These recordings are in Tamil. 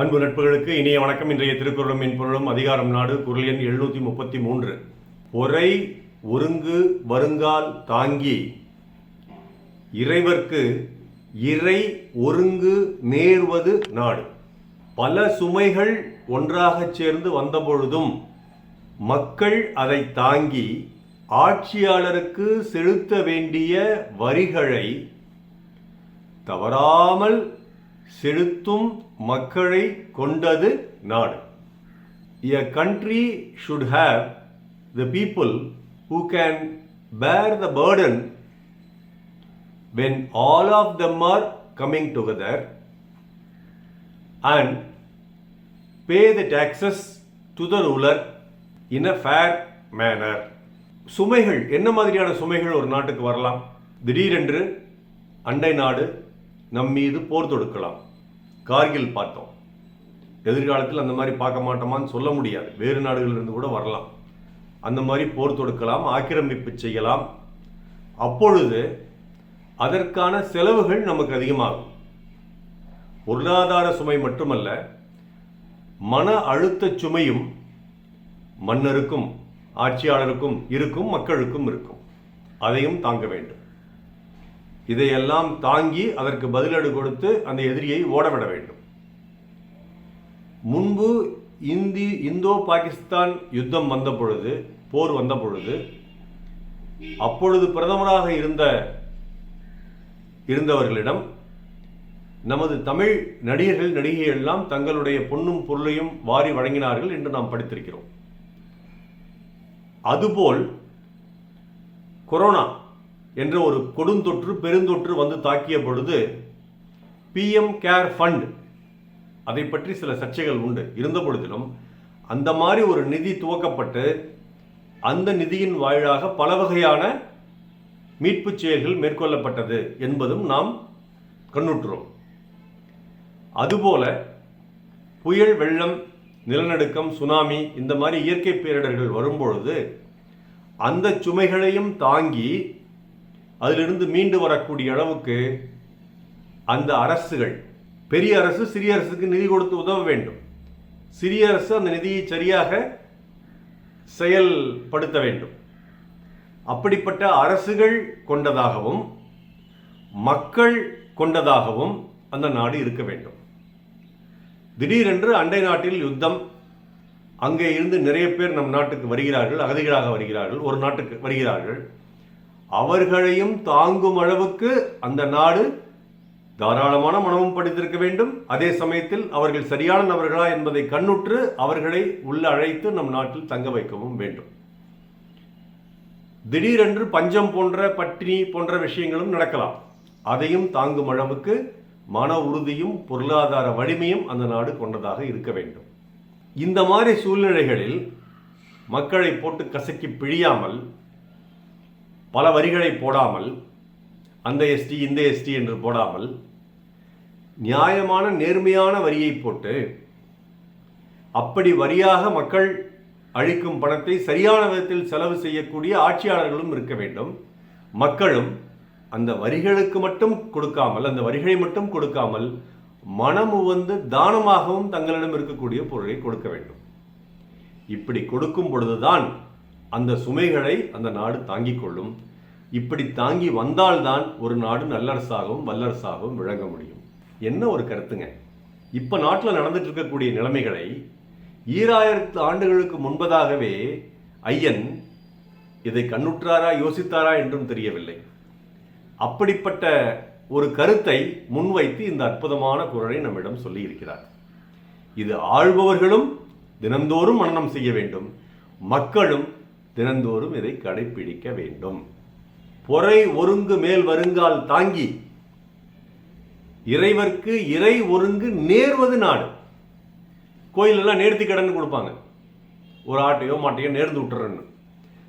அன்பு நட்புகளுக்கு இனிய வணக்கம். இன்றைய திருக்குறளும் மென்பொருளும் அதிகாரம் நாடு குரல் எண் எழுநூற்றி முப்பத்தி மூன்று. பொறை ஒருங்கு வருங்கால் தாங்கி இறைவர்க்கு இறை ஒருங்கு நேர்வது நாடு. பல சுமைகள் ஒன்றாகச் சேர்ந்து வந்தபொழுதும் மக்கள் அதை தாங்கி ஆட்சியாளருக்கு செலுத்த வேண்டிய வரிகளை தவறாமல் செலுத்தும் மக்களை கொண்டது நாடு a country should have the people who can bear the burden when all of them are coming together and pay the taxes to the ruler in a fair manner சுமைகள் என்ன மாதிரியான சுமைகள் ஒரு நாட்டுக்கு வரலாம் திடீரென்று அண்டை நாடு நம் மீது போர் தொடுக்கலாம் கார்கில் பார்த்தோம். எதிர்காலத்தில் அந்த மாதிரி பார்க்க மாட்டோமான்னு சொல்ல முடியாது. வேறு நாடுகளிலிருந்து கூட வரலாம். அந்த மாதிரி போர் தொடுக்கலாம் ஆக்கிரமிப்பு செய்யலாம். அப்பொழுது அதற்கான செலவுகள் நமக்கு அதிகமாகும். பொருளாதார சுமை மட்டுமல்ல மன அழுத்த சுமையும் மன்னருக்கும் ஆட்சியாளருக்கும் இருக்கும் மக்களுக்கும் இருக்கும். அதையும் தாங்க வேண்டும். இதையெல்லாம் தாங்கி அதற்கு பதிலடி கொடுத்து அந்த எதிரியை ஓடவிட வேண்டும். முன்பு இந்தி இந்தோ பாகிஸ்தான் யுத்தம் வந்த பொழுது போர் வந்த பொழுது அப்பொழுது பிரதமராக இருந்த இருந்தவர்களிடம் நமது தமிழ் நடிகர்கள் நடிகைகள் எல்லாம் தங்களுடைய பொன்னும் பொருளையும் வாரி வழங்கினார்கள் என்று நாம் படித்திருக்கிறோம். அதுபோல் கொரோனா என்ற ஒரு கொடுந்தொற்று பெருந்தொற்று வந்து தாக்கிய பொழுது பிஎம் கேர் ஃபண்ட் அதை பற்றி சில சர்ச்சைகள் உண்டு. இருந்த பொழுதிலும் அந்த மாதிரி ஒரு நிதி துவக்கப்பட்டு அந்த நிதியின் வாயிலாக பல வகையான மீட்புச் செயல்கள் மேற்கொள்ளப்பட்டது என்பதும் நாம் கண்ணுற்றோம் அதுபோல புயல் வெள்ளம் நிலநடுக்கம் சுனாமி இந்த மாதிரி இயற்கை பேரிடர்கள் வரும்பொழுது அந்த சுமைகளையும் தாங்கி அதிலிருந்து மீண்டு வரக்கூடிய அளவுக்கு அந்த அரசுகள் பெரிய அரசு சிறிய அரசுக்கு நிதி கொடுத்து உதவ வேண்டும். சிறிய அரசு அந்த நிதியை சரியாக செயல்படுத்த வேண்டும். அப்படிப்பட்ட அரசுகள் கொண்டதாகவும் மக்கள் கொண்டதாகவும் அந்த நாடு இருக்க வேண்டும். திடீரென்று அண்டை நாட்டில் யுத்தம் அங்கே இருந்து நிறைய பேர் நம் நாட்டுக்கு வருகிறார்கள் அகதிகளாக வருகிறார்கள் ஒரு நாட்டுக்கு வருகிறார்கள். அவர்களையும் தாங்கும் அளவுக்கு அந்த நாடு தாராளமான மனமும் படித்திருக்க வேண்டும். அதே சமயத்தில் அவர்கள் சரியான நபர்களா என்பதை கண்ணுற்று அவர்களை உள்ள அழைத்து நம் நாட்டில் தங்க வைக்கவும் வேண்டும். திடீரென்று பஞ்சம் போன்ற பட்டினி போன்ற விஷயங்களும் நடக்கலாம். அதையும் தாங்கும் அளவுக்கு மன உறுதியும் பொருளாதார வலிமையும் அந்த நாடு கொண்டதாக இருக்க வேண்டும். இந்த மாதிரி சூழ்நிலைகளில் மக்களை போட்டு கசக்கி பிழியாமல் பல வரிகளை போடாமல் அந்த எஸ்டி இந்த எஸ்டி என்று போடாமல் நியாயமான நேர்மையான வரியை போட்டு அப்படி வரியாக மக்கள் அளிக்கும் பணத்தை சரியான விதத்தில் செலவு செய்யக்கூடிய ஆட்சியாளர்களும் இருக்க வேண்டும். மக்களும் அந்த வரிகளுக்கு மட்டும் கொடுக்காமல் அந்த வரிகளை மட்டும் கொடுக்காமல் மனம் உவந்து தானமாகவும் தங்களிடம் இருக்கக்கூடிய பொருளை கொடுக்க வேண்டும். இப்படி கொடுக்கும் பொழுதுதான் அந்த சுமைகளை அந்த நாடு தாங்கிக் கொள்ளும். இப்படி தாங்கி வந்தால்தான் ஒரு நாடு நல்லரசாகவும் வல்லரசாகவும் விளங்க முடியும். என்ன ஒரு கருத்துங்க? இப்போ நாட்டில் நடந்துட்டு இருக்கக்கூடிய நிலைமைகளை ஈராயிரத்து ஆண்டுகளுக்கு முன்பதாகவே ஐயன் இதை கண்ணுற்றாரா யோசித்தாரா என்றும் தெரியவில்லை. அப்படிப்பட்ட ஒரு கருத்தை முன்வைத்து இந்த அற்புதமான குரலை நம்மிடம் சொல்லியிருக்கிறார். இது ஆள்பவர்களும் தினந்தோறும் மனனம் செய்ய வேண்டும். மக்களும் தினந்தோறும் இதை கடைபிடிக்க வேண்டும். பொறை ஒருங்கு மேல் வருங்கால் தாங்கி இறைவர்க்கு இறை ஒருங்கு நேர்வது நாடு. கோயிலெல்லாம் நேர்த்தி கடன் கொடுப்பாங்க. ஒரு ஆட்டையோ மாட்டையோ நேர்ந்து விட்டுறேன்னு.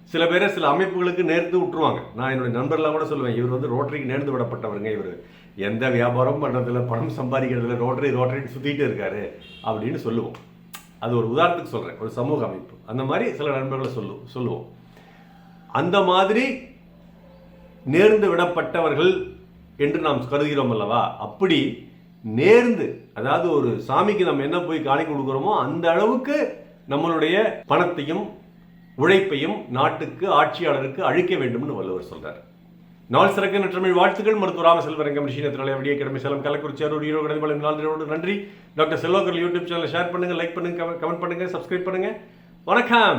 சில பேரை சில அமைப்புகளுக்கு நேர்ந்து விட்டுருவாங்க. நான் என்னுடைய நண்பர்லாம் கூட சொல்லுவேன் இவர் வந்து ரோட்டரிக்கு நேர்ந்து விடப்பட்டவருங்க இவர். எந்த வியாபாரம் பண்ணுறதில்ல பணம் சம்பாதிக்கிறதுல ரோட்டரி ரோட்டரின்னு சுற்றிட்டு இருக்காரு அப்படின்னு சொல்லுவோம். அது ஒரு உதாரணத்துக்கு சொல்கிறேன் ஒரு சமூக அமைப்பு. அந்த மாதிரி சில நண்பர்களை சொல்லு சொல்லுவோம். அந்த மாதிரி நேர்ந்து விடப்பட்டவர்கள் என்று நாம் கருதுகிறோம் அல்லவா? அப்படி நேர்ந்து அதாவது ஒரு சாமிக்கு நம்ம என்ன போய் காணி கொடுக்குறோமோ அந்த அளவுக்கு நம்மளுடைய பணத்தையும் உழைப்பையும் நாட்டுக்கு ஆட்சியாளருக்கு அழிக்க வேண்டும்னு வள்ளுவர் சொல்கிறார் நாள் சிறக்க நற்றமிழ் வாழ்த்துக்கள். மருத்துவ ராம செல்வரங்கம் ரிஷினத்தினாலே விடிய கிழமை சேலம் கள்ளக்குறிச்சி அருள் ஈரோடு கடைபாளையம் நாள் நன்றி. டாக்டர் செல்வாக்கர் யூடியூப் சேனலை ஷேர் பண்ணுங்க லைக் பண்ணுங்க கமெண்ட் பண்ணுங்க சப்ஸ்கிரைப் பண்ணுங்க. வணக்கம்.